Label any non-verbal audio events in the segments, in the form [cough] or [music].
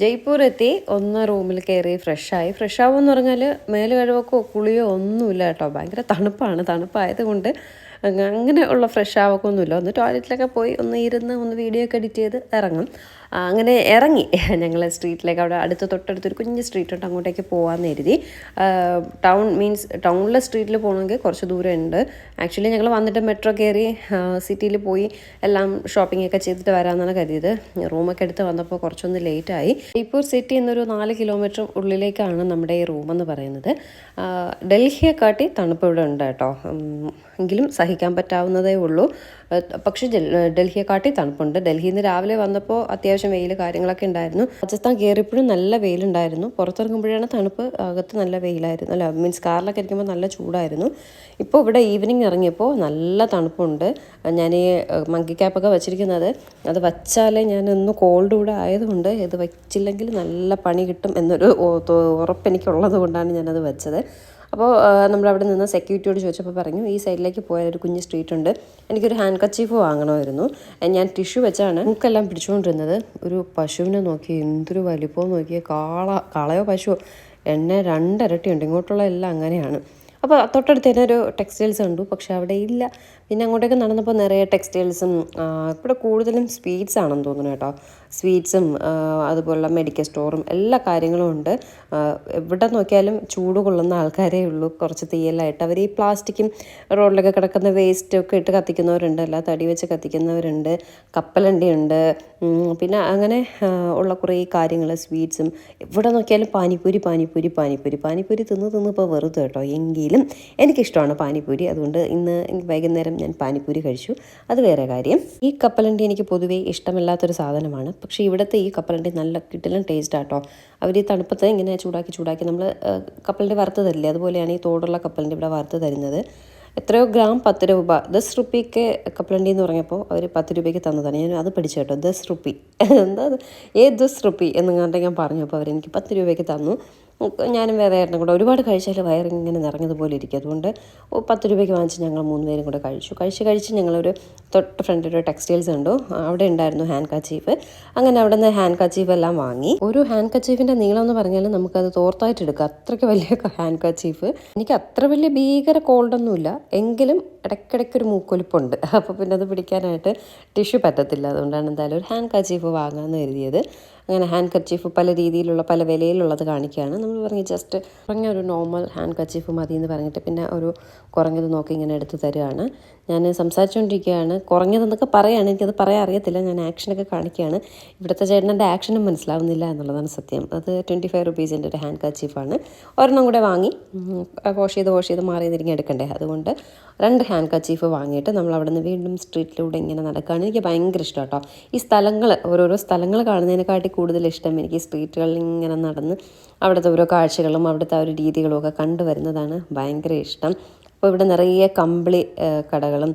ജയ്പൂർ എത്തി ഒന്ന് റൂമിൽ കയറി ഫ്രഷായി. ഫ്രഷ് ആവുമെന്ന് പറഞ്ഞാൽ മേൽ കഴിവൊക്കെ കുളിയോ ഒന്നുമില്ല കേട്ടോ. ഭയങ്കര തണുപ്പാണ്. തണുപ്പായത് കൊണ്ട് അങ്ങനെ ഉള്ള ഫ്രഷ് ആവൊക്കെ ഒന്നുമില്ല ഒന്ന് ടോയ്ലറ്റിലൊക്കെ പോയി ഒന്ന് ഇരുന്ന് ഒന്ന് വീഡിയോ ഒക്കെ എഡിറ്റ് ചെയ്ത് ഇറങ്ങും. അങ്ങനെ ഇറങ്ങി. [laughs] ഞങ്ങൾ സ്ട്രീറ്റിലേക്ക് അവിടെ അടുത്ത് തൊട്ടടുത്തൊരു കുഞ്ഞ് സ്ട്രീറ്റ് ഉണ്ട്. അങ്ങോട്ടേക്ക് പോകാമെന്ന് കരുതി. ടൗൺ മീൻസ് ടൗണിലെ സ്ട്രീറ്റിൽ പോകണമെങ്കിൽ കുറച്ച് ദൂരം ഉണ്ട് ആക്ച്വലി ഞങ്ങൾ വന്നിട്ട് മെട്രോ കയറി സിറ്റിയിൽ പോയി എല്ലാം ഷോപ്പിംഗ് ഒക്കെ ചെയ്തിട്ട് വരാമെന്നാണ് കരുതിയത്. റൂമൊക്കെ എടുത്ത് വന്നപ്പോൾ കുറച്ചൊന്ന് ലേറ്റായി ഇപ്പോൾ സിറ്റി എന്നൊരു നാല് കിലോമീറ്റർ ഉള്ളിലേക്കാണ് നമ്മുടെ ഈ റൂമെന്ന് പറയുന്നത്. ഡൽഹിയെ കാട്ടി തണുപ്പ് ഇവിടെ ഉണ്ട് കേട്ടോ. എങ്കിലും സഹിക്കാൻ പറ്റാവുന്നതേ ഉള്ളൂ. പക്ഷേ ഡൽഹിയെ ഡൽഹിയെക്കാട്ടി തണുപ്പുണ്ട്. ഡൽഹിയിൽ നിന്ന് രാവിലെ വന്നപ്പോൾ അത്യാവശ്യം വെയിൽ കാര്യങ്ങളൊക്കെ ഉണ്ടായിരുന്നു. രാജസ്ഥാൻ കയറിയപ്പോഴും നല്ല വെയിലുണ്ടായിരുന്നു. പുറത്തിറങ്ങുമ്പോഴാണ് തണുപ്പ് അകത്ത് നല്ല വെയിലായിരുന്നു. അല്ല മീൻസ് കാറിലൊക്കെ ഇരിക്കുമ്പോൾ നല്ല ചൂടായിരുന്നു. ഇപ്പോൾ ഇവിടെ ഈവനിങ് ഇറങ്ങിയപ്പോൾ നല്ല തണുപ്പുണ്ട്. ഞാൻ ഈ മങ്കി ക്യാപ്പൊക്കെ വെച്ചിരിക്കുന്നത്. അത് വച്ചാലേ ഞാൻ ഇന്ന് കോൾഡ് കൂടെ ആയതുകൊണ്ട് ഇത് വെച്ചില്ലെങ്കിൽ നല്ല പണി കിട്ടും എന്നൊരു ഉറപ്പ് എനിക്കുള്ളത് കൊണ്ടാണ് ഞാനത് വെച്ചത്. അപ്പോൾ നമ്മൾ അവിടെ നിന്ന് സെക്യൂരിറ്റിയോട് ചോദിച്ചപ്പോൾ പറഞ്ഞു ഈ സൈഡിലേക്ക് പോയാൽ ഒരു കുഞ്ഞ് സ്ട്രീറ്റ് ഉണ്ട്. എനിക്കൊരു ഹാൻഡ് കച്ചീഫ് വാങ്ങണമായിരുന്നു ഞാൻ ടിഷ്യൂ വെച്ചാണ്. മൂക്കെല്ലാം പിടിച്ചുകൊണ്ടിരുന്നത്. ഒരു പശുവിനെ നോക്കി എന്തൊരു വലിപ്പം നോക്കിയ. കാള കാളയോ പശുവോ? എണ്ണ രണ്ടരട്ടിയുണ്ട്. ഇങ്ങോട്ടുള്ള എല്ലാം അങ്ങനെയാണ്. അപ്പോൾ തൊട്ടടുത്ത് തന്നെ ഒരു ടെക്സ്റ്റൈൽസ് കണ്ടു. പക്ഷേ അവിടെ ഇല്ല. പിന്നെ അങ്ങോട്ടേക്ക് നടന്നപ്പോൾ നിറയെ ടെക്സ്റ്റൈൽസും ഇവിടെ കൂടുതലും സ്വീറ്റ്സ് ആണെന്ന് തോന്നുന്നു കേട്ടോ. സ്വീറ്റ്സും അതുപോലുള്ള മെഡിക്കൽ സ്റ്റോറും എല്ലാ കാര്യങ്ങളും ഉണ്ട്. എവിടെ നോക്കിയാലും ചൂട് കൊള്ളുന്ന ആൾക്കാരേ ഉള്ളൂ. കുറച്ച് തീയലായിട്ട് അവർ ഈ പ്ലാസ്റ്റിക്കും റോഡിലൊക്കെ കിടക്കുന്ന വേസ്റ്റ് ഒക്കെ ഇട്ട് കത്തിക്കുന്നവരുണ്ട്. അല്ല തടി വെച്ച് കത്തിക്കുന്നവരുണ്ട്. കപ്പലണ്ടിയുണ്ട്. പിന്നെ അങ്ങനെ ഉള്ള കുറേ കാര്യങ്ങൾ സ്വീറ്റ്സും എവിടെ നോക്കിയാലും പാനിപ്പൂരി പാനിപ്പൂരി പാനിപ്പൂരി. പാനിപ്പൂരി തിന്ന് തിന്ന് ഇപ്പോൾ വെറുതെ കേട്ടോ. എങ്കിലും എനിക്കിഷ്ടമാണ് പാനിപ്പൂരി. അതുകൊണ്ട് ഇന്ന് വൈകുന്നേരം ഞാൻ പാനിപ്പൂരി കഴിച്ചു. അത് വേറെ കാര്യം. ഈ കപ്പലണ്ടി എനിക്ക് പൊതുവേ ഇഷ്ടമില്ലാത്തൊരു സാധനമാണ്. പക്ഷേ ഇവിടുത്തെ ഈ കപ്പലണ്ടി നല്ല കിട്ടിലും ടേസ്റ്റ് ആട്ടോ. അവർ ഈ തണുപ്പത്ത് ഇങ്ങനെ ചൂടാക്കി ചൂടാക്കി നമ്മൾ കപ്പലണ്ടി വറുത്ത് തരില്ലേ അതുപോലെയാണ് ഈ തോടുള്ള കപ്പലണ്ടി ഇവിടെ വറുത്ത് തരുന്നത്. എത്രയോ ഗ്രാം പത്ത് രൂപ. ദസ് റുപ്പിക്ക് കപ്പലണ്ടി എന്ന് പറഞ്ഞപ്പോൾ അവർ പത്ത് രൂപയ്ക്ക് തന്നതാണ്. ഞാൻ അത് പഠിച്ചു കേട്ടോ. Thus rupee. [laughs] എന്താ? ഏ ദസ് റുപ്പി? എന്നെങ്ങാണ്ട് ഞാൻ പറഞ്ഞപ്പോൾ അവരെനിക്ക് പത്ത് രൂപയ്ക്ക് തന്നു. ഞാനും ആയിരുന്നു കൂടെ ഒരുപാട് കഴിച്ചാൽ വയറിങ്ങനെ നിറഞ്ഞതുപോലെ ഇരിക്കും. അതുകൊണ്ട് പത്ത് രൂപയ്ക്ക് വാങ്ങിച്ച് ഞങ്ങൾ മൂന്ന് പേരും കൂടെ കഴിച്ചു. കഴിച്ച് കഴിച്ച് ഞങ്ങളൊരു തൊട്ട് ഫ്രണ്ടിൽ ഒരു ടെക്സ്റ്റൈൽസ് കണ്ടു. അവിടെ ഉണ്ടായിരുന്നു ഹാൻഡ് കച്ചീഫ് അങ്ങനെ അവിടെ നിന്ന് ഹാൻഡ് കച്ചീഫ് എല്ലാം വാങ്ങി. ഒരു ഹാൻഡ് കച്ചീഫിന്റെ നീളം എന്ന് പറഞ്ഞാൽ നമുക്കത് തോർത്തായിട്ട് എടുക്കാം. അത്രയ്ക്ക് വലിയ ഹാൻഡ് കച്ചീഫ് എനിക്ക് അത്ര വലിയ ഭീകര കോൾഡൊന്നുമില്ല എങ്കിലും ഇടയ്ക്കിടയ്ക്ക് ഒരു മൂക്കൊലിപ്പുണ്ട്. അപ്പോൾ പിന്നെ അത് പിടിക്കാനായിട്ട് ടിഷ്യൂ പറ്റത്തില്ല. അതുകൊണ്ടാണ് എന്തായാലും ഒരു ഹാൻഡ് കച്ചീഫ് വാങ്ങാമെന്ന് കരുതിയത്. അങ്ങനെ ഹാൻഡ് കച്ചീഫ് പല രീതിയിലുള്ള പല വിലയിലുള്ളത് കാണിക്കുകയാണ്. നമ്മൾ പറഞ്ഞ് ജസ്റ്റ് കുറഞ്ഞ ഒരു നോർമൽ ഹാൻഡ് കച്ചീഫ് മതി എന്ന് പറഞ്ഞിട്ട് പിന്നെ ഒരു കുറഞ്ഞത് നോക്കി ഇങ്ങനെ എടുത്ത് തരികയാണ് ഞാൻ സംസാരിച്ചുകൊണ്ടിരിക്കുകയാണ് കുറഞ്ഞതെന്നൊക്കെ പറയുകയാണ് എനിക്കത് പറയാൻ അറിയത്തില്ല. ഞാൻ ആക്ഷനൊക്കെ കാണിക്കുകയാണ്. ഇവിടുത്തെ ചേട്ടന്റെ ആക്ഷനും മനസ്സിലാവുന്നില്ല എന്നുള്ളതാണ് സത്യം. അത് ട്വന്റി ഫൈവ് റുപ്പീസിന്റെ ഒരു ഹാൻഡ് കച്ചീഫാണ് ഒരെണ്ണം കൂടെ വാങ്ങി. വാഷ് ചെയ്ത് വാഷ് ചെയ്ത് മാറി തിരിഞ്ഞ് എടുക്കണ്ടേ? അതുകൊണ്ട് രണ്ട് ഹാൻഡ് കച്ചീഫ് വാങ്ങിയിട്ട് നമ്മൾ അവിടെ നിന്ന് വീണ്ടും സ്ട്രീറ്റിലൂടെ ഇങ്ങനെ നടക്കുകയാണ്. എനിക്ക് ഭയങ്കര ഇഷ്ടം കേട്ടോ. ഈ സ്ഥലങ്ങൾ ഓരോരോ സ്ഥലങ്ങൾ കാണുന്നതിനെക്കാട്ടി കൂടുതൽ ഇഷ്ടം. എനിക്ക് സ്ട്രീറ്റുകളിൽ ഇങ്ങനെ നടന്ന് അവിടുത്തെ ഓരോ കാഴ്ചകളും അവിടുത്തെ ഒരു രീതികളും ഒക്കെ കണ്ടുവരുന്നതാണ് ഭയങ്കര ഇഷ്ടം. അപ്പോൾ ഇവിടെ നിറയെ കമ്പിളി കടകളും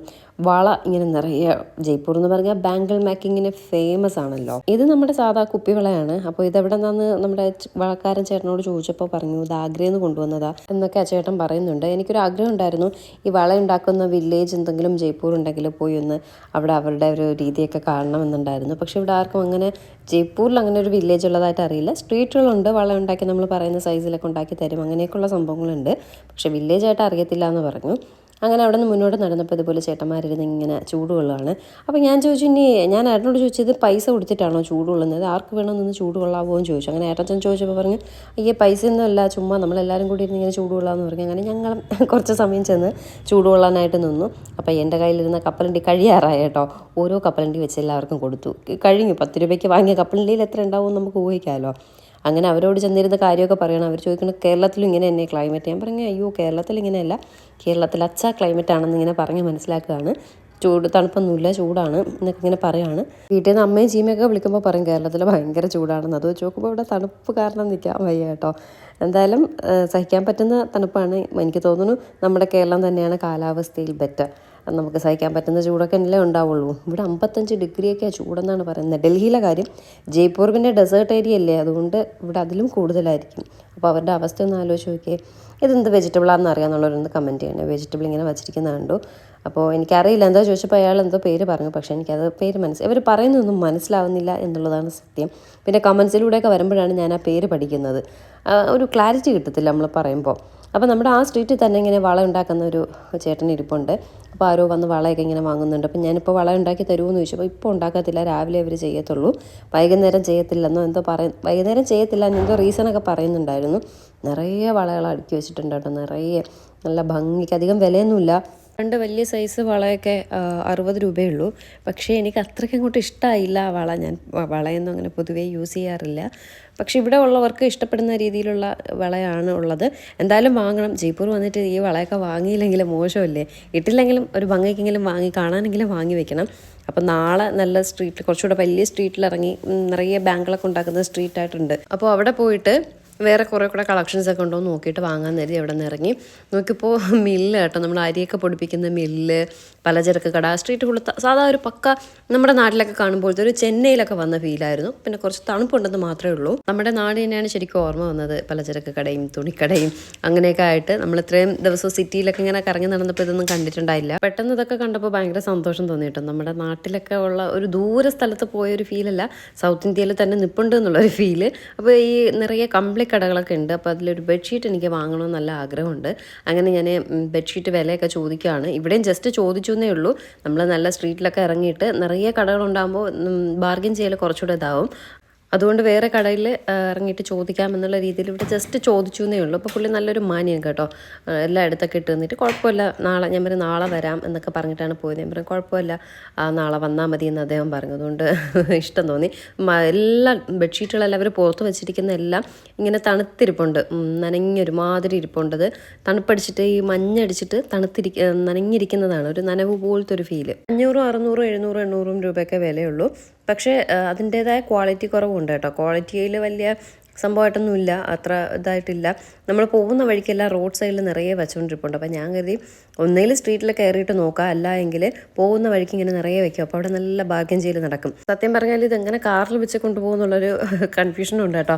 വള ഇങ്ങനെ നിറയെ ജയ്പൂർ എന്ന് പറഞ്ഞാൽ ബാങ്കിൾ മേക്കിങ്ങിന് ഫേമസ് ആണല്ലോ. ഇത് നമ്മുടെ സാധാ കുപ്പിവളയാണ് അപ്പോൾ ഇതെവിടെ നിന്നാന്ന് നമ്മുടെ വളക്കാരൻ ചേട്ടനോട് ചോദിച്ചപ്പോൾ പറഞ്ഞു ഇത് ആഗ്രയിൽ നിന്ന് കൊണ്ടുവന്നതാ എന്നൊക്കെ ആ ചേട്ടൻ പറയുന്നുണ്ട്. എനിക്കൊരു ആഗ്രഹം ഉണ്ടായിരുന്നു ഈ വള ഉണ്ടാക്കുന്ന വില്ലേജ് എന്തെങ്കിലും ജയ്പൂർ ഉണ്ടെങ്കിൽ പോയി ഒന്ന് അവിടെ അവരുടെ ഒരു രീതിയൊക്കെ കാണണമെന്നുണ്ടായിരുന്നു. പക്ഷെ ഇവിടെ ആർക്കും അങ്ങനെ ജയ്പൂരിൽ അങ്ങനെ ഒരു വില്ലേജ് ഉള്ളതായിട്ട് അറിയില്ല. സ്ട്രീറ്റുകളുണ്ട് വള ഉണ്ടാക്കി നമ്മൾ പറയുന്ന സൈസിലൊക്കെ ഉണ്ടാക്കി തരും. അങ്ങനെയൊക്കെയുള്ള സംഭവങ്ങളുണ്ട്. പക്ഷെ വില്ലേജായിട്ട് അറിയത്തില്ല എന്ന് പറഞ്ഞു. അങ്ങനെ അവിടെ നിന്ന് മുന്നോട്ട് നടന്നപ്പോൾ ഇതുപോലെ ചേട്ടന്മാരിരുന്ന് ഇങ്ങനെ ചൂടുകൊള്ളുകയാണ് അപ്പോൾ ഞാൻ ചോദിച്ചു ഇനി ഞാൻ ഏട്ടനോട് ചോദിച്ചത് പൈസ കൊടുത്തിട്ടാണോ ചൂടുകൊള്ളുന്നത് ആർക്ക് വേണമെന്നൊന്ന് ചൂടുകൊള്ളാവോ എന്ന് ചോദിച്ചു. അങ്ങനെ ഏട്ടൻ ചോദിച്ചപ്പോൾ പറഞ്ഞു അയ്യേ പൈസ ഒന്നുമല്ല ചുമ്മാ നമ്മളെല്ലാവരും കൂടി ഇരുന്ന് ഇങ്ങനെ ചൂടുകൊള്ളാമെന്ന് പറഞ്ഞു. അങ്ങനെ ഞങ്ങൾ കുറച്ച് സമയം ചെന്ന് ചൂടുകൊള്ളാനായിട്ട് നിന്നു. അപ്പോൾ എന്റെ കയ്യിലിരുന്ന കപ്പലണ്ടി കഴിയാറായി കേട്ടോ. ഓരോ കപ്പലണ്ടി വെച്ച് എല്ലാവർക്കും കൊടുത്തു. കഴിഞ്ഞു പത്ത് രൂപയ്ക്ക് വാങ്ങിയ കപ്പലണ്ടിയിൽ എത്ര ഉണ്ടാവും നമുക്ക് ഊഹിക്കാമല്ലോ. അങ്ങനെ അവരോട് ചെന്നിരുന്ന കാര്യമൊക്കെ പറയണം. അവർ ചോദിക്കുന്നത് കേരളത്തിലും ഇങ്ങനെ തന്നെ ക്ലൈമറ്റ് ഞാൻ പറഞ്ഞു അയ്യോ കേരളത്തിൽ ഇങ്ങനെയല്ല. കേരളത്തിൽ അച്ച ക്ലൈമറ്റ് ആണെന്ന് ഇങ്ങനെ പറഞ്ഞ് മനസ്സിലാക്കുകയാണ്. ചൂട് തണുപ്പൊന്നുമില്ല ചൂടാണ് എന്നൊക്കെ ഇങ്ങനെ പറയാണ്. വീട്ടിൽ നിന്ന് അമ്മയും ചീമയൊക്കെ വിളിക്കുമ്പോൾ പറയും കേരളത്തിൽ ഭയങ്കര ചൂടാണെന്ന്. അത് വെച്ച് നോക്കുമ്പോൾ ഇവിടെ തണുപ്പ് കാരണം നിൽക്കാൻ വയ്യ കേട്ടോ. എന്തായാലും സഹിക്കാൻ പറ്റുന്ന തണുപ്പാണ്. എനിക്ക് തോന്നുന്നു നമ്മുടെ കേരളം തന്നെയാണ് കാലാവസ്ഥയിൽ ബെറ്റർ നമുക്ക് സഹിക്കാൻ പറ്റുന്ന ചൂടൊക്കെ അല്ലേ ഉണ്ടാവുള്ളൂ. ഇവിടെ അമ്പത്തഞ്ച് ഡിഗ്രിയൊക്കെയാണ് ചൂടെന്നാണ് പറയുന്നത്. ഡൽഹിയിലെ കാര്യം ജയ്പൂർ പിന്നെ ഡെസേർട്ട് ഏരിയ അല്ലേ? അതുകൊണ്ട് ഇവിടെ അതിലും കൂടുതലായിരിക്കും. അപ്പോൾ അവരുടെ അവസ്ഥ ഒന്ന് ആലോചിച്ച് നോക്കിയേ. ഇതെന്ത് വെജിറ്റബിളാണെന്ന് അറിയാമെന്നുള്ളവരൊന്ന് കമന്റ് ചെയ്യണേ. വെജിറ്റബിൾ ഇങ്ങനെ വച്ചിരിക്കുന്ന കണ്ടു. അപ്പോൾ എനിക്കറിയില്ല. എന്താ ചോദിച്ചപ്പോൾ അയാൾ എന്തോ പേര് പറഞ്ഞു. പക്ഷേ എനിക്കത് പേര് മനസ്സിൽ ഇവർ പറയുന്നതൊന്നും മനസ്സിലാവുന്നില്ല എന്നുള്ളതാണ് സത്യം. പിന്നെ കമൻസിലൂടെയൊക്കെ വരുമ്പോഴാണ് ഞാൻ ആ പേര് പഠിക്കുന്നത്. ഒരു ക്ലാരിറ്റി കിട്ടത്തില്ല നമ്മൾ പറയുമ്പോൾ അപ്പോൾ നമ്മുടെ ആ സ്ട്രീറ്റിൽ തന്നെ ഇങ്ങനെ വള ഉണ്ടാക്കുന്ന ഒരു ചേട്ടൻ ഇരിപ്പുണ്ട്. അപ്പോൾ ആരോ വന്ന് വളയൊക്കെ ഇങ്ങനെ വാങ്ങുന്നുണ്ട്. അപ്പോൾ ഞാനിപ്പോൾ വള ഉണ്ടാക്കി തരുമെന്ന് ചോദിച്ചപ്പോൾ ഇപ്പോൾ ഉണ്ടാക്കത്തില്ല രാവിലെ അവർ ചെയ്യത്തുള്ളൂ. വൈകുന്നേരം ചെയ്യത്തില്ലെന്നോ എന്തോ പറയ വൈകുന്നേരം ചെയ്യത്തില്ല എന്തോ റീസണൊക്കെ പറയുന്നുണ്ടായിരുന്നു. നിറയെ വളകൾ അടുക്കി വെച്ചിട്ടുണ്ട് കേട്ടോ നിറയെ. നല്ല ഭംഗിക്ക് അധികം വിലയൊന്നുമില്ല. രണ്ട് വലിയ സൈസ് വളയൊക്കെ അറുപത് രൂപയേ ഉള്ളൂ. പക്ഷേ എനിക്ക് അത്രയ്ക്ക് അങ്ങോട്ട് ഇഷ്ടമായില്ല ആ വള. ഞാൻ വളയൊന്നും അങ്ങനെ പൊതുവേ യൂസ് ചെയ്യാറില്ല. പക്ഷേ ഇവിടെ ഉള്ളവർക്ക് ഇഷ്ടപ്പെടുന്ന രീതിയിലുള്ള വളയാണ് ഉള്ളത്. എന്തായാലും വാങ്ങണം. ജയ്പൂർ വന്നിട്ട് ഈ വളയൊക്കെ വാങ്ങിയില്ലെങ്കിലും മോശമല്ലേ? ഇട്ടില്ലെങ്കിലും ഒരു ഭംഗിക്കെങ്കിലും വാങ്ങി കാണാനെങ്കിലും വാങ്ങി വെക്കണം. അപ്പോൾ നാളെ നല്ല സ്ട്രീറ്റിൽ കുറച്ചുകൂടെ വലിയ സ്ട്രീറ്റിൽ ഇറങ്ങി നിറയെ ബാങ്കുകളൊക്കെ ഉണ്ടാക്കുന്ന സ്ട്രീറ്റായിട്ടുണ്ട് അപ്പോൾ അവിടെ പോയിട്ട് വേറെ കുറേ കൂടെ കളക്ഷൻസ് ഒക്കെ ഉണ്ടോ എന്ന് നോക്കിയിട്ട് വാങ്ങാൻ നേരി അവിടെ നിന്ന് ഇറങ്ങി. നോക്കിയപ്പോൾ മില്ല് കേട്ടോ നമ്മൾ അരിയൊക്കെ പൊടിപ്പിക്കുന്ന മില്ല് പലചരക്ക് കട സ്ട്രീറ്റ് കൊടുത്ത സാധാ ഒരു പക്ക നമ്മുടെ നാട്ടിലൊക്കെ കാണുമ്പോഴത്തെ ഒരു ചെന്നൈയിലൊക്കെ വന്ന ഫീലായിരുന്നു പിന്നെ കുറച്ച് തണുപ്പുണ്ടെന്ന് മാത്രമേ ഉള്ളൂ. നമ്മുടെ നാട് തന്നെയാണ് ശരിക്കും ഓർമ്മ വന്നത്. പലചരക്ക് കടയും തുണിക്കടയും അങ്ങനെയൊക്കെ ആയിട്ട് നമ്മൾ ഇത്രയും ദിവസം സിറ്റിയിലൊക്കെ ഇങ്ങനെ കറങ്ങി നടന്നപ്പോൾ ഇതൊന്നും കണ്ടിട്ടുണ്ടായില്ല. പെട്ടെന്ന് ഇതൊക്കെ കണ്ടപ്പോൾ ഭയങ്കര സന്തോഷം തോന്നി കേട്ടോ നമ്മുടെ നാട്ടിലൊക്കെ ഉള്ള ഒരു ദൂര സ്ഥലത്ത് പോയ ഒരു ഫീലല്ല സൗത്ത് ഇന്ത്യയിൽ തന്നെ നിപ്പുണ്ട് എന്നുള്ളൊരു ഫീൽ അപ്പോൾ ഈ നിറയെ കമ്പിളി കടകളൊക്കെ ഉണ്ട്. അപ്പോൾ അതിലൊരു ബെഡ്ഷീറ്റ് എനിക്ക് വാങ്ങണമെന്ന് നല്ല ആഗ്രഹമുണ്ട്. അങ്ങനെ ഞാൻ ബെഡ്ഷീറ്റ് വിലയൊക്കെ ചോദിക്കുകയാണ്. ഇവിടെയും ജസ്റ്റ് ചോദിച്ചു എന്നേ ഉള്ളൂ. നമ്മൾ നല്ല സ്ട്രീറ്റിലൊക്കെ ഇറങ്ങിയിട്ട് നിറയെ കടകളുണ്ടാകുമ്പോൾ ബാർഗിൻ ചെയ്യൽ കുറച്ചുകൂടെ ഇതാവും. അതുകൊണ്ട് വേറെ കടയിൽ ഇറങ്ങിയിട്ട് ചോദിക്കാമെന്നുള്ള രീതിയിൽ ഇവിടെ ജസ്റ്റ് ചോദിച്ചു എന്നേ ഉള്ളൂ. അപ്പോൾ പുള്ളി നല്ലൊരു മാന്യം കേട്ടോ. എല്ലാ എല്ലാം എടുത്തൊക്കെ ഇട്ട് തന്നിട്ട് കുഴപ്പമില്ല നാളെ ഞാൻ പറയും നാളെ വരാം എന്നൊക്കെ പറഞ്ഞിട്ടാണ് പോയത്. ഞാൻ പറയും കുഴപ്പമില്ല നാളെ വന്നാൽ മതി എന്ന് അദ്ദേഹം പറഞ്ഞു. അതുകൊണ്ട് [laughs] ഇഷ്ടം തോന്നി. എല്ലാ ബെഡ്ഷീറ്റുകളെല്ലാം അവർ പുറത്ത് വെച്ചിരിക്കുന്ന എല്ലാം ഇങ്ങനെ തണുത്തിരിപ്പുണ്ട്. നനഞ്ഞൊരുമാതിരി ഇരിപ്പുണ്ടത്. തണുപ്പടിച്ചിട്ട് ഈ മഞ്ഞടിച്ചിട്ട് തണുത്തിരി നനഞ്ഞിരിക്കുന്നതാണ് ഒരു നനവ് പോലത്തെ ഒരു ഫീൽ അഞ്ഞൂറും അറുന്നൂറും എഴുന്നൂറും എണ്ണൂറും രൂപയൊക്കെ വിലയുള്ളൂ. പക്ഷേ അതിന്റേതായ ക്വാളിറ്റി കുറവുണ്ട് കേട്ടോ. ക്വാളിറ്റിയിൽ വലിയ സംഭവമായിട്ടൊന്നുമില്ല അത്ര ഇതായിട്ടില്ല. നമ്മൾ പോകുന്ന വഴിക്കെല്ലാം റോഡ് സൈഡിൽ നിറയെ വെച്ചുകൊണ്ടിരിപ്പുണ്ട്. അപ്പോൾ ഞാൻ കരുതി ഒന്നേൽ സ്ട്രീറ്റിൽ കയറിയിട്ട് നോക്കാം. അല്ല എങ്കിൽ പോകുന്ന വഴിക്ക് ഇങ്ങനെ നിറയെ വെക്കും അപ്പോൾ അവിടെ നല്ല ഭാഗ്യം ചെയ്ത് നടക്കും. സത്യം പറഞ്ഞാൽ ഇത് എങ്ങനെ കാറിൽ വെച്ച് കൊണ്ടുപോകുന്നുള്ളൊരു കൺഫ്യൂഷനും ഉണ്ട് കേട്ടോ.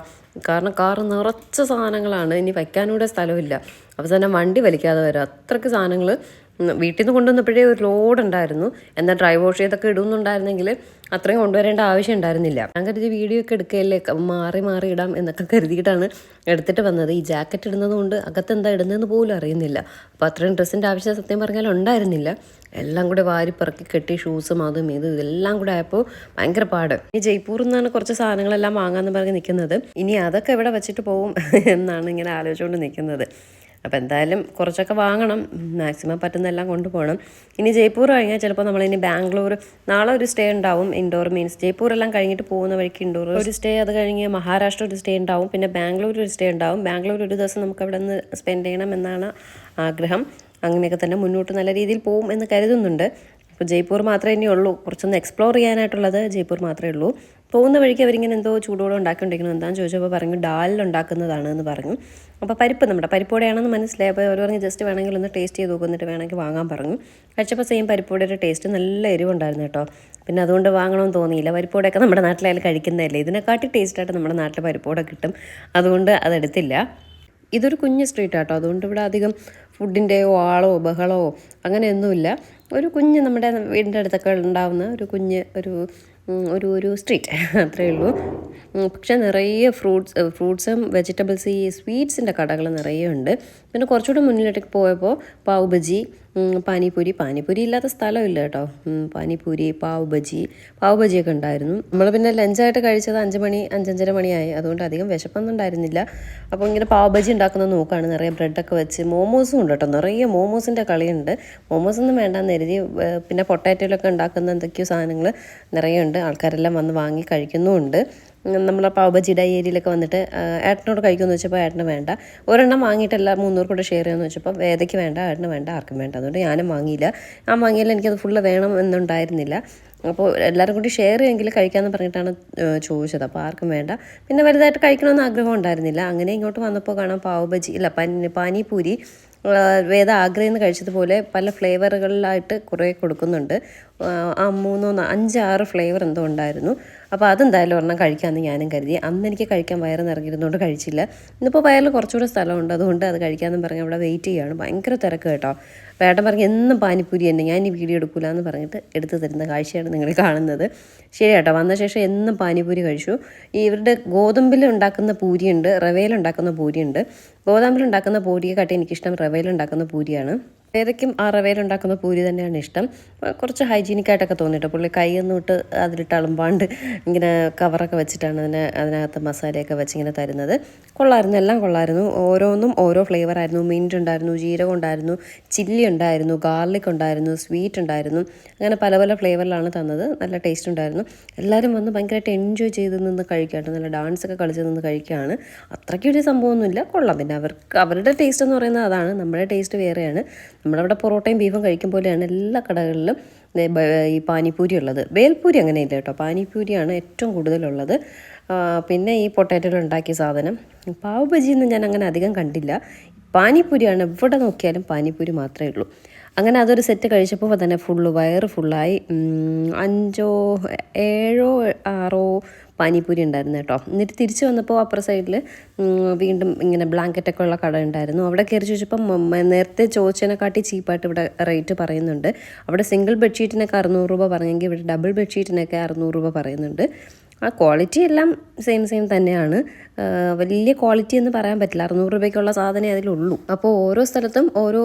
കാരണം കാർ നിറച്ച സാധനങ്ങളാണ്. ഇനി വയ്ക്കാനൂടെ സ്ഥലമില്ല. അവസാനം വണ്ടി വലിക്കാതെ വരും. അത്രയ്ക്ക് സാധനങ്ങൾ വീട്ടിൽ നിന്ന് കൊണ്ടുവന്നപ്പോഴേ ഒരു ലോഡ് ഉണ്ടായിരുന്നു. എന്നാൽ ഡ്രൈ വാഷ് ചെയ്തൊക്കെ ഇടുന്നുണ്ടായിരുന്നെങ്കിൽ അത്രയും കൊണ്ടുവരേണ്ട ആവശ്യം ഉണ്ടായിരുന്നില്ല. ഞാൻ കരുതി വീഡിയോ ഒക്കെ എടുക്കുകയല്ലേ മാറി മാറി ഇടാം എന്നൊക്കെ കരുതിയിട്ടാണ് എടുത്തിട്ട് വന്നത്. ഈ ജാക്കറ്റ് ഇടുന്നത് കൊണ്ട് അകത്തെന്താ ഇടുന്നതെന്ന് പോലും അറിയുന്നില്ല. അപ്പോൾ അത്രയും ഡ്രസ്സിന്റെ ആവശ്യം സത്യം പറഞ്ഞാൽ ഉണ്ടായിരുന്നില്ല. എല്ലാം കൂടെ വാരി പെറുക്കി കെട്ടി ഷൂസും അതും ഇത് ഇതെല്ലാം കൂടെ ആയപ്പോൾ ഭയങ്കര പാട്. ഇനി ജയ്പൂരിൽ നിന്നാണ് കുറച്ച് സാധനങ്ങളെല്ലാം വാങ്ങാമെന്ന് പറഞ്ഞ് നിൽക്കുന്നത് ഇനി അതൊക്കെ എവിടെ വെച്ചിട്ട് പോകും [laughs] എന്നാണ് ഇങ്ങനെ ആലോചിച്ചുകൊണ്ട് നിൽക്കുന്നത് അപ്പോൾ എന്തായാലും കുറച്ചൊക്കെ വാങ്ങണം. മാക്സിമം പറ്റുന്നതെല്ലാം കൊണ്ടുപോകണം. ഇനി ജയ്പൂർ കഴിഞ്ഞാൽ ചിലപ്പോൾ നമ്മളിനി ബാംഗ്ലൂർ നാളെ ഒരു സ്റ്റേ ഉണ്ടാവും ഇൻഡോർ മീൻസ് ജയ്പൂർ എല്ലാം കഴിഞ്ഞിട്ട് പോകുന്ന വഴിക്ക് ഇൻഡോർ ഒരു സ്റ്റേ അത് കഴിഞ്ഞ് മഹാരാഷ്ട്ര ഒരു സ്റ്റേ ഉണ്ടാവും. പിന്നെ ബാംഗ്ലൂർ ഒരു സ്റ്റേ ഉണ്ടാവും. ബാംഗ്ലൂർ ഒരു ദിവസം നമുക്ക് അവിടെ നിന്ന് സ്പെൻഡ് ചെയ്യണം എന്നാണ് ആഗ്രഹം. അങ്ങനെയൊക്കെ തന്നെ മുന്നോട്ട് നല്ല രീതിയിൽ പോകും എന്ന് കരുതുന്നുണ്ട്. അപ്പോൾ ജയ്പൂർ മാത്രമേ ഇനി ഉള്ളൂ. കുറച്ചൊന്ന് എക്സ്പ്ലോർ ചെയ്യാനായിട്ടുള്ളത് ജയ്പൂർ മാത്രമേ ഉള്ളൂ. പോകുന്ന വഴിക്ക് അവരിങ്ങനെ എന്തോ ചൂടോടെ ഉണ്ടാക്കിക്കൊണ്ടിരിക്കുന്നു. എന്താണെന്ന് ചോദിച്ചപ്പോൾ പറഞ്ഞു ഡാലിൽ ഉണ്ടാക്കുന്നതാണ് എന്ന് പറഞ്ഞു. അപ്പോൾ പരിപ്പ് നമ്മുടെ പരിപ്പോടെയാണെന്ന് മനസ്സിലായി. അപ്പോൾ അവർ പറഞ്ഞു ജസ്റ്റ് വേണമെങ്കിൽ ഒന്ന് ടേസ്റ്റ് ചെയ്ത് നോക്കും. എന്നിട്ട് വേണമെങ്കിൽ വാങ്ങാൻ പറഞ്ഞു. കഴിച്ചപ്പോൾ സെയിം പരിപ്പോടയുടെ ടേസ്റ്റ് നല്ല എരിവുണ്ടായിരുന്നു കേട്ടോ. പിന്നെ അതുകൊണ്ട് വാങ്ങണമെന്ന് തോന്നിയില്ല. പരിപ്പോടെയൊക്കെ നമ്മുടെ നാട്ടിലായാലും കഴിക്കുന്നതല്ലേ. ഇതിനെക്കാട്ടി ടേസ്റ്റായിട്ട് നമ്മുടെ നാട്ടിൽ പരിപ്പോടെ കിട്ടും. അതുകൊണ്ട് അതെടുത്തില്ല ഇതൊരു കുഞ്ഞ് സ്ട്രീറ്റ് ആട്ടോ. അതുകൊണ്ട് ഇവിടെ അധികം ഫുഡിന്റെയോ ആളോ ബഹളമോ അങ്ങനെയൊന്നുമില്ല. ഒരു കുഞ്ഞ് നമ്മുടെ വീടിന്റെ അടുത്തൊക്കെ ഉണ്ടാവുന്ന ഒരു കുഞ്ഞ് ഒരു ഒരു ഒരു സ്ട്രീറ്റ് [laughs] അത്രേ ഉള്ളൂ. പക്ഷെ നിറയെ ഫ്രൂട്ട്സ് ഫ്രൂട്ട്സും വെജിറ്റബിൾസ് ഈ സ്വീറ്റ്സിന്റെ കടകൾ നിറയെ ഉണ്ട്. പിന്നെ കുറച്ചുകൂടെ മുന്നിലേക്ക് പോയപ്പോൾ പാവ് ബജി പാനിപൂരി. പാനിപൂരി ഇല്ലാത്ത സ്ഥലമില്ല കേട്ടോ. പാനിപൂരി പാവ് ബജി. പാവ് ബജിയൊക്കെ ഉണ്ടായിരുന്നു. നമ്മൾ പിന്നെ ലഞ്ചായിട്ട് കഴിച്ചത് അഞ്ച് മണി അഞ്ചഞ്ചര മണിയായി. അതുകൊണ്ട് അധികം വിശപ്പൊന്നും ഉണ്ടായിരുന്നില്ല. അപ്പോൾ ഇങ്ങനെ പാവ് ബജി ഉണ്ടാക്കുന്നത് നോക്കുകയാണ് നിറയെ ബ്രെഡൊക്കെ വെച്ച് മോമോസും ഉണ്ട് കേട്ടോ. നിറയെ മോമോസിന്റെ കളിയുണ്ട്. മോമോസൊന്നും വേണ്ടാന്ന് കരുതി പിന്നെ പൊട്ടാറ്റോയിലൊക്കെ ഉണ്ടാക്കുന്ന എന്തൊക്കെയോ സാധനങ്ങൾ നിറയെ ഉണ്ട്. ആൾക്കാരെല്ലാം വന്ന് വാങ്ങി കഴിക്കുന്നുമുണ്ട്. നമ്മളെ പാവബജിയുടെ ഏരിയയിലൊക്കെ വന്നിട്ട് ഏട്ടനോട് കഴിക്കുമെന്ന് വെച്ചപ്പോൾ ഏട്ടന് വേണ്ട. ഒരെണ്ണം വാങ്ങിയിട്ടല്ല മൂന്നൂറ് കൂടെ ഷെയർ ചെയ്യുമെന്ന് വെച്ചപ്പോൾ വേദയ്ക്ക് വേണ്ട ഏട്ടന് വേണ്ട ആർക്കും വേണ്ട. അതുകൊണ്ട് ഞാനും വാങ്ങിയില്ല. ആ വാങ്ങിയാലും എനിക്കത് ഫുള്ള് വേണം എന്നുണ്ടായിരുന്നില്ല. അപ്പോൾ എല്ലാവരും കൂടി ഷെയർ ചെയ്യുമെങ്കിൽ കഴിക്കാമെന്ന് പറഞ്ഞിട്ടാണ് ചോദിച്ചത്. അപ്പോൾ ആർക്കും വേണ്ട. പിന്നെ വലുതായിട്ട് കഴിക്കണമെന്ന് ആഗ്രഹം ഉണ്ടായിരുന്നില്ല. അങ്ങനെ ഇങ്ങോട്ട് വന്നപ്പോൾ കാണാം പാവ് ബജി ഇല്ല പനി പാനിപൂരി വേദ ആഗ്രയിൽ നിന്ന് കഴിച്ചതുപോലെ പല ഫ്ലേവറുകളിലായിട്ട് കുറേ കൊടുക്കുന്നുണ്ട്. ആ, മൂന്നോ അഞ്ചാറ് ഫ്ലേവർ എന്തോ ഉണ്ടായിരുന്നു. അപ്പോൾ അതെന്തായാലും ഒരെണ്ണം കഴിക്കാമെന്ന് ഞാനും കരുതി. അന്ന് എനിക്ക് കഴിക്കാൻ വയറ് നിറഞ്ഞിരുന്നുകൊണ്ട് കഴിച്ചില്ല. ഇന്നിപ്പോൾ വയറിൽ കുറച്ചുകൂടെ സ്ഥലമുണ്ട്. അതുകൊണ്ട് അത് കഴിക്കാമെന്ന് പറഞ്ഞ് അവിടെ വെയിറ്റ് ചെയ്യുകയാണ്. ഭയങ്കര തിരക്ക് കേട്ടോ. അപ്പോൾ ഏട്ടൻ പറഞ്ഞ് എന്നും പാനിപ്പൂരി തന്നെ. ഞാൻ ഈ വീഡിയോ എടുക്കില്ല എന്ന് പറഞ്ഞിട്ട് എടുത്തു തരുന്ന കാഴ്ചയാണ് നിങ്ങൾ കാണുന്നത്. ശരി ഏട്ടാ വന്ന ശേഷം എന്നും പാനിപ്പൂരി കഴിച്ചു. ഇവരുടെ ഗോതമ്പിൽ ഉണ്ടാക്കുന്ന പൂരിയുണ്ട്. റവയിൽ ഉണ്ടാക്കുന്ന പൂരിയുണ്ട്. ഗോതമ്പിൽ ഉണ്ടാക്കുന്ന പൂരിയെക്കാട്ടി എനിക്കിഷ്ടം റവയിൽ ഉണ്ടാക്കുന്ന പൂരിയാണ്. ഏതൊക്കെയും അറവേലുണ്ടാക്കുന്ന പൂരി തന്നെയാണ് ഇഷ്ടം. കുറച്ച് ഹൈജീനിക് ആയിട്ടൊക്കെ തോന്നിട്ടോ പുള്ളി കൈയൊന്നും ഇട്ട് അതിലിട്ട് അളുമ്പാണ്ട് ഇങ്ങനെ കവറൊക്കെ വെച്ചിട്ടാണ് അതിനെ അതിനകത്ത് മസാലയൊക്കെ വെച്ച് ഇങ്ങനെ തരുന്നത്. കൊള്ളായിരുന്നു എല്ലാം കൊള്ളായിരുന്നു. ഓരോന്നും ഓരോ ഫ്ലേവർ ആയിരുന്നു. മിന്റ് ഉണ്ടായിരുന്നു ജീരകം ഉണ്ടായിരുന്നു ചില്ലി ഉണ്ടായിരുന്നു ഗാർലിക് ഉണ്ടായിരുന്നു സ്വീറ്റ് ഉണ്ടായിരുന്നു. അങ്ങനെ പല പല ഫ്ലേവറിലാണ് തന്നത്. നല്ല ടേസ്റ്റ് ഉണ്ടായിരുന്നു. എല്ലാവരും വന്ന് ഭയങ്കരമായിട്ട് എൻജോയ് ചെയ്ത് നിന്ന് കഴിക്കാട്ടോ നല്ല ഡാൻസ് ഒക്കെ കളിച്ച് നിന്ന് കഴിക്കുകയാണ്. അത്രയ്ക്കൊരു സംഭവമൊന്നുമില്ല. കൊള്ളാം. പിന്നെ അവർക്ക് അവരുടെ ടേസ്റ്റ് എന്ന് പറയുന്നത് അതാണ്. നമ്മുടെ ടേസ്റ്റ് വേറെയാണ്. നമ്മളവിടെ പൊറോട്ടയും ബീഫും കഴിക്കും പോലെയാണ് എല്ലാ കടകളിലും ഈ പാനിപ്പൂരി ഉള്ളത്. ബേൽപൂരി അങ്ങനെയില്ല കേട്ടോ. പാനിപ്പൂരിയാണ് ഏറ്റവും കൂടുതലുള്ളത്. പിന്നെ ഈ പൊട്ടാറ്റോയിൽ ഉണ്ടാക്കിയ സാധനം. പാവ് ഞാൻ അങ്ങനെ അധികം കണ്ടില്ല. പാനിപ്പൂരിയാണ് എവിടെ നോക്കിയാലും പാനിപ്പൂരി മാത്രമേ ഉള്ളൂ. അങ്ങനെ അതൊരു സെറ്റ് കഴിച്ചപ്പോൾ തന്നെ ഫുള്ള് വയറ് ഫുള്ളായി അഞ്ചോ ഏഴോ ആറോ പാനിപ്പൂരി ഉണ്ടായിരുന്നു കേട്ടോ. എന്നിട്ട് തിരിച്ചു വന്നപ്പോൾ അപ്പുറ സൈഡിൽ വീണ്ടും ഇങ്ങനെ ബ്ലാങ്കറ്റൊക്കെ ഉള്ള കട ഉണ്ടായിരുന്നു. അവിടെ കയറി ചോദിച്ചപ്പം നേരത്തെ ചോദിച്ചതിനെക്കാട്ടി ചീപ്പായിട്ട് ഇവിടെ റേറ്റ് പറയുന്നുണ്ട്. അവിടെ സിംഗിൾ ബെഡ്ഷീറ്റിനൊക്കെ അറുന്നൂറ് രൂപ പറഞ്ഞെങ്കിൽ ഇവിടെ ഡബിൾ ബെഡ്ഷീറ്റിനൊക്കെ അറുന്നൂറ് രൂപ പറയുന്നുണ്ട്. ആ ക്വാളിറ്റി എല്ലാം സെയിം സെയിം തന്നെയാണ്. വലിയ ക്വാളിറ്റി എന്ന് പറയാൻ പറ്റില്ല. അറുന്നൂറ് രൂപയ്ക്കുള്ള സാധനമേ അതിലുള്ളൂ. അപ്പോൾ ഓരോ സ്ഥലത്തും ഓരോ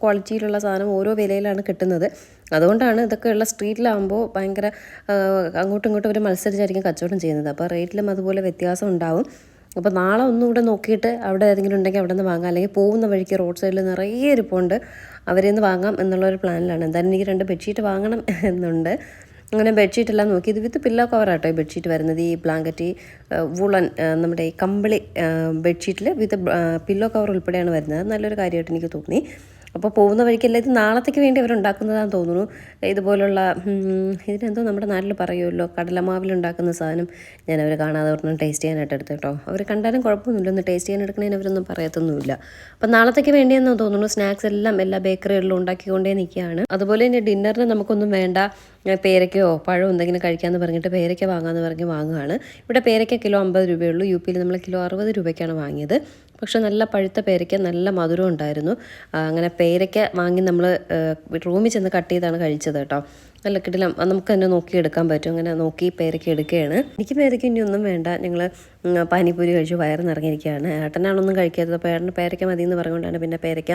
ക്വാളിറ്റിയിലുള്ള സാധനം ഓരോ വിലയിലാണ് കിട്ടുന്നത്. അതുകൊണ്ടാണ് ഇതൊക്കെയുള്ള സ്ട്രീറ്റിലാകുമ്പോൾ ഭയങ്കര അങ്ങോട്ടും ഇങ്ങോട്ടും ഒരു മത്സരിച്ചായിരിക്കും കച്ചവടം ചെയ്യുന്നത്. അപ്പോൾ റേറ്റിലും അതുപോലെ വ്യത്യാസം ഉണ്ടാവും. അപ്പോൾ നാളെ ഒന്നുകൂടെ നോക്കിയിട്ട് അവിടെ ഏതെങ്കിലും ഉണ്ടെങ്കിൽ അവിടെ നിന്ന് വാങ്ങാം. അല്ലെങ്കിൽ പോകുന്ന വഴിക്ക് റോഡ് സൈഡിൽ നിറയെ ഇരിപ്പുണ്ട്. അവരിൽ നിന്ന് വാങ്ങാം എന്നുള്ളൊരു പ്ലാനിലാണ് എന്തായാലും എനിക്ക് രണ്ട് ബെഡ്ഷീറ്റ് വാങ്ങണം എന്നുണ്ട്. അങ്ങനെ ബെഡ്ഷീറ്റ് എല്ലാം നോക്കി. ഇത് വിത്ത് പില്ലോ കവറാട്ടോ ഈ ബെഡ്ഷീറ്റ് വരുന്നത്. ഈ ബ്ലാങ്കറ്റ് വുളൻ നമ്മുടെ ഈ കമ്പിളി ബെഡ്ഷീറ്റിൽ വിത്ത് പില്ലോ കവർ ഉൾപ്പെടെയാണ് വരുന്നത്. നല്ലൊരു കാര്യമായിട്ട് എനിക്ക് തോന്നി. അപ്പോൾ പോകുന്ന വഴിക്കല്ല ഇത് നാളത്തേക്ക് വേണ്ടി അവർ ഉണ്ടാക്കുന്നതാണെന്ന് തോന്നുന്നു. ഇതുപോലുള്ള ഇതിനെന്തോ നമ്മുടെ നാട്ടിൽ പറയുമല്ലോ കടലമാവിൽ ഉണ്ടാക്കുന്ന സാധനം. ഞാൻ അവർ കാണാതെ ഒരെണ്ണം ടേസ്റ്റ് ചെയ്യാനായിട്ട് എടുത്തു കേട്ടോ. അവർ കണ്ടാലും കുഴപ്പമൊന്നുമില്ല. ഒന്ന് ടേസ്റ്റ് ചെയ്യാൻ എടുക്കണേന് അവരൊന്നും പറയത്തൊന്നുമില്ല. അപ്പോൾ നാളത്തേക്ക് വേണ്ടിയെന്ന് തോന്നുന്നു. സ്നാക്സ് എല്ലാം എല്ലാ ബേക്കറികളിലും ഉണ്ടാക്കിക്കൊണ്ടേ നിൽക്കുകയാണ്. അതുപോലെ തന്നെ ഡിന്നറിന് നമുക്കൊന്നും വേണ്ട. പേരയ്ക്കയോ പഴമോ എന്തെങ്കിലും കഴിക്കാമെന്ന് പറഞ്ഞിട്ട് പേരക്ക വാങ്ങാമെന്ന് പറഞ്ഞ് വാങ്ങുകയാണ് ഇവിടെ പേരക്ക കിലോ അമ്പത് രൂപയുള്ളൂ. യു പിയിൽ നമ്മൾ കിലോ അറുപത് രൂപയ്ക്കാണ് വാങ്ങിയത്. പക്ഷെ നല്ല പഴുത്ത പേരയ്ക്ക നല്ല മധുരം ഉണ്ടായിരുന്നു അങ്ങനെ പേരയ്ക്ക വാങ്ങി നമ്മൾ റൂമിൽ ചെന്ന് കട്ട് ചെയ്താണ് കഴിച്ചത് കേട്ടോ. നല്ല കിടിലം. നമുക്ക് തന്നെ നോക്കി എടുക്കാൻ പറ്റും. അങ്ങനെ നോക്കി പേരയ്ക്ക് എടുക്കുകയാണ്. എനിക്ക് പേരയ്ക്ക് ഇനി ഒന്നും വേണ്ട. ഞങ്ങൾ പാനിപ്പൂരി കഴിച്ചു നിറഞ്ഞിരിക്കുകയാണ് ഏട്ടനാണൊന്നും കഴിക്കാത്തത്. അപ്പോൾ ഏട്ടന് പേരയ്ക്ക മതി എന്ന് പറഞ്ഞുകൊണ്ടാണ് പിന്നെ പേരയ്ക്ക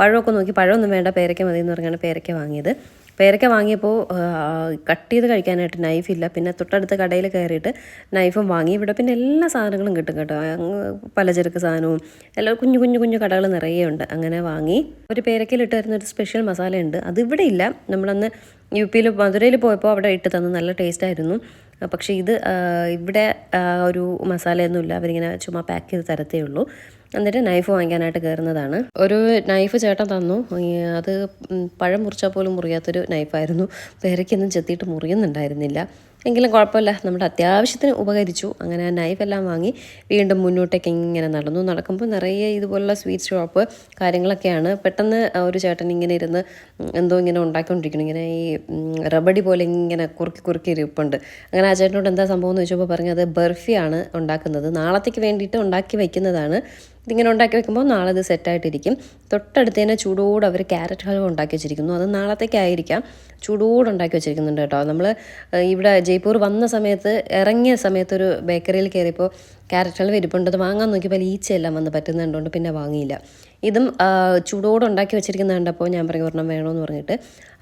പഴമൊക്കെ നോക്കി പഴമൊന്നും വേണ്ട പേരയ്ക്ക മതി എന്ന് പറഞ്ഞാണ് പേരയ്ക്ക വാങ്ങിയത്. പേരയ്ക്ക വാങ്ങിയപ്പോൾ കട്ട് ചെയ്ത് കഴിക്കാനായിട്ട് നൈഫില്ല പിന്നെ തൊട്ടടുത്ത കടയിൽ കയറിയിട്ട് നൈഫും വാങ്ങി. ഇവിടെ പിന്നെ എല്ലാ സാധനങ്ങളും കിട്ടും കേട്ടോ. പലചരക്ക് സാധനവും എല്ലാം കുഞ്ഞു കുഞ്ഞു കുഞ്ഞു കടകൾ നിറയെ ഉണ്ട്. അങ്ങനെ വാങ്ങി. ഒരു പേരക്കയിലിട്ട് തരുന്ന ഒരു സ്പെഷ്യൽ മസാല ഉണ്ട് അത് ഇവിടെ ഇല്ല. നമ്മളന്ന് യു പിയിൽ മധുരയിൽ പോയപ്പോൾ അവിടെ ഇട്ട് തന്നു. നല്ല ടേസ്റ്റ് ആയിരുന്നു. ആ, പക്ഷേ ഇത് ഇവിടെ ഒരു മസാലയൊന്നുമില്ല. അവരിങ്ങനെ ചുമ്മാ പാക്ക് ചെയ്ത് തരത്തേ ഉള്ളൂ. എന്നിട്ട് നൈഫ് വാങ്ങിക്കാനായിട്ട് കയറുന്നതാണ് ഒരു നൈഫ് ചേട്ടൻ തന്നു. അത് പഴം മുറിച്ചാൽ പോലും മുറിയാത്തൊരു നൈഫായിരുന്നു പേരയ്ക്കൊന്നും ചെത്തിയിട്ട് മുറിയുന്നുണ്ടായിരുന്നില്ല. എങ്കിലും കുഴപ്പമില്ല. നമ്മുടെ അത്യാവശ്യത്തിന് ഉപകരിച്ചു. അങ്ങനെ നൈഫെല്ലാം വാങ്ങി വീണ്ടും മുന്നോട്ടേക്ക് ഇങ്ങനെ നടന്നു. നടക്കുമ്പോൾ നിറയെ ഇതുപോലുള്ള സ്വീറ്റ് ഷോപ്പ് കാര്യങ്ങളൊക്കെയാണ് പെട്ടെന്ന് ഒരു ചേട്ടൻ ഇങ്ങനെ ഇരുന്ന് എന്തോ ഇങ്ങനെ ഉണ്ടാക്കിക്കൊണ്ടിരിക്കുന്നു. ഇങ്ങനെ ഈ റബടി പോലെ ഇങ്ങനെ കുറുക്കി കുറുക്കി ഇരിപ്പുണ്ട്. അങ്ങനെ ആ ചേട്ടനോട് എന്താ സംഭവം എന്ന് ചോദിച്ചപ്പോൾ പറഞ്ഞത് ബർഫിയാണ് ഉണ്ടാക്കുന്നത്. നാളത്തേക്ക് വേണ്ടിയിട്ട് ഉണ്ടാക്കി വയ്ക്കുന്നതാണ് ഇതിങ്ങനെ ഉണ്ടാക്കി വെക്കുമ്പോൾ നാളെ ഇത് സെറ്റായിട്ടിരിക്കും തൊട്ടടുത്ത് തന്നെ ചൂടോടെ അവർ ക്യാരറ്റ് ഹൽവ ഉണ്ടാക്കി വെച്ചിരിക്കുന്നു. അത് നാളത്തേക്കായിരിക്കാം. ചൂടോടെ ഉണ്ടാക്കി വെച്ചിരിക്കുന്നുണ്ട് കേട്ടോ. നമ്മൾ ഇവിടെ ജയ്പൂർ വന്ന സമയത്ത് ഇറങ്ങിയ സമയത്ത് ഒരു ബേക്കറിയിൽ കയറിയപ്പോൾ ക്യാരറ്റുകൾ ഹൽവ ഇരിപ്പുണ്ട് അത് വാങ്ങാൻ നോക്കിയപ്പോൾ ഈച്ചയെല്ലാം വന്ന് പറ്റുന്നുണ്ടോണ്ട് പിന്നെ വാങ്ങിയില്ല. ഇതും ആ, ചൂടോടെ ഉണ്ടാക്കി കണ്ടപ്പോൾ ഞാൻ പറയും ഒരെണ്ണം വേണമെന്ന് പറഞ്ഞിട്ട്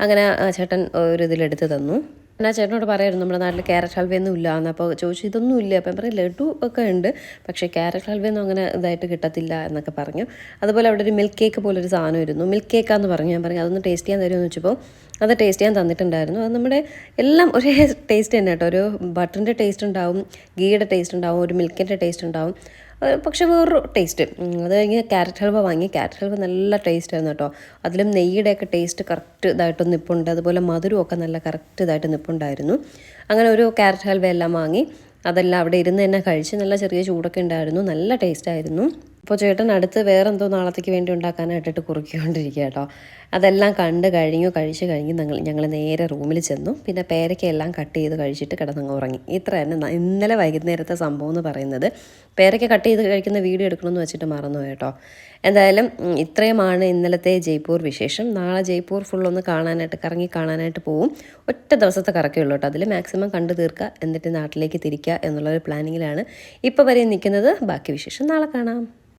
അങ്ങനെ ചേട്ടൻ ഒരു ഇതിലെടുത്ത് തന്നു. ഞാൻ ചേട്ടനോട് പറയായിരുന്നു നമ്മുടെ നാട്ടിൽ ക്യാരറ്റ് ഹൽവയൊന്നും ഇല്ല എന്ന്. അപ്പോൾ ചോദിച്ചു ഇതൊന്നും ഇല്ല. അപ്പം പറയും ലഡു ഒക്കെ ഉണ്ട് പക്ഷേ ക്യാരറ്റ് ഹൽവയൊന്നും അങ്ങനെ ഇതായിട്ട് കിട്ടത്തില്ല എന്നൊക്കെ പറഞ്ഞു. അതുപോലെ അവിടെ ഒരു മിൽക്ക് കേക്ക് പോലൊരു സാധനം ഇരുന്നു മിൽക്ക് കേക്കാന്ന് പറഞ്ഞു. ഞാൻ പറഞ്ഞു അതൊന്ന് ടേസ്റ്റ് ചെയ്യാൻ തരുമെന്ന് വെച്ചപ്പോൾ അത് ടേസ്റ്റ് ചെയ്യാൻ തന്നിട്ടുണ്ടായിരുന്നു. അത് നമ്മുടെ എല്ലാം ഒരേ ടേസ്റ്റ് തന്നെ കേട്ടോ. ഒരു ബട്ടറിന്റെ ടേസ്റ്റ് ഉണ്ടാവും ഗീയുടെ ടേസ്റ്റ് ഉണ്ടാവും ഒരു മിൽക്കിന്റെ ടേസ്റ്റ് ഉണ്ടാവും. പക്ഷെ വേറൊരു ടേസ്റ്റ് അത് കഴിഞ്ഞ് ക്യാരറ്റ് ഹൽവ വാങ്ങി. ക്യാരറ്റ് ഹൽവ നല്ല ടേസ്റ്റ് ആയിരുന്നു കേട്ടോ. അതിലും നെയ്യുടെയൊക്കെ ടേസ്റ്റ് കറക്റ്റ് ഇതായിട്ട് നിപ്പുണ്ട്. അതുപോലെ മധുരമൊക്കെ നല്ല കറക്റ്റ് ഇതായിട്ട് നിപ്പുണ്ടായിരുന്നു. അങ്ങനെ ഒരു ക്യാരറ്റ് ഹൽവ എല്ലാം വാങ്ങി. അതെല്ലാം അവിടെ ഇരുന്ന് തന്നെ കഴിച്ച് നല്ല ചെറിയ ചൂടൊക്കെ ഉണ്ടായിരുന്നു. നല്ല ടേസ്റ്റ് ആയിരുന്നു. അപ്പോൾ ചേട്ടൻ അടുത്ത് വേറെന്തോ നാളത്തേക്ക് വേണ്ടി ഉണ്ടാക്കാനായിട്ടിട്ട് കുറുക്കിക്കൊണ്ടിരിക്കുക കേട്ടോ. അതെല്ലാം കണ്ട് കഴിഞ്ഞു കഴിച്ച് കഴിഞ്ഞ് ഞങ്ങൾ ഞങ്ങൾ നേരെ റൂമിൽ ചെന്നു. പിന്നെ പേരയ്ക്കെല്ലാം കട്ട് ചെയ്ത് കഴിച്ചിട്ട് കിടന്നങ്ങ് ഉറങ്ങി. ഇത്ര തന്നെ ഇന്നലെ വൈകുന്നേരത്തെ സംഭവം എന്ന് പറയുന്നത്. പേരയ്ക്ക കട്ട് ചെയ്ത് കഴിക്കുന്ന വീഡിയോ എടുക്കണമെന്ന് വെച്ചിട്ട് മറന്നു കേട്ടോ. എന്തായാലും ഇത്രയുമാണ് ഇന്നലത്തെ ജയ്പൂർ വിശേഷം. നാളെ ജയ്പൂർ ഫുള്ളൊന്ന് കാണാനായിട്ട് കറങ്ങി കാണാനായിട്ട് പോവും. ഒറ്റ ദിവസത്തെ കറക്കേ ഉള്ളൂ കേട്ടോ. അതിൽ മാക്സിമം കണ്ടു തീർക്കുക എന്നിട്ട് നാട്ടിലേക്ക് തിരിക്കുക എന്നുള്ളൊരു പ്ലാനിങ്ങിലാണ് ഇപ്പോൾ വരെ നിൽക്കുന്നത്. ബാക്കി വിശേഷം നാളെ കാണാം.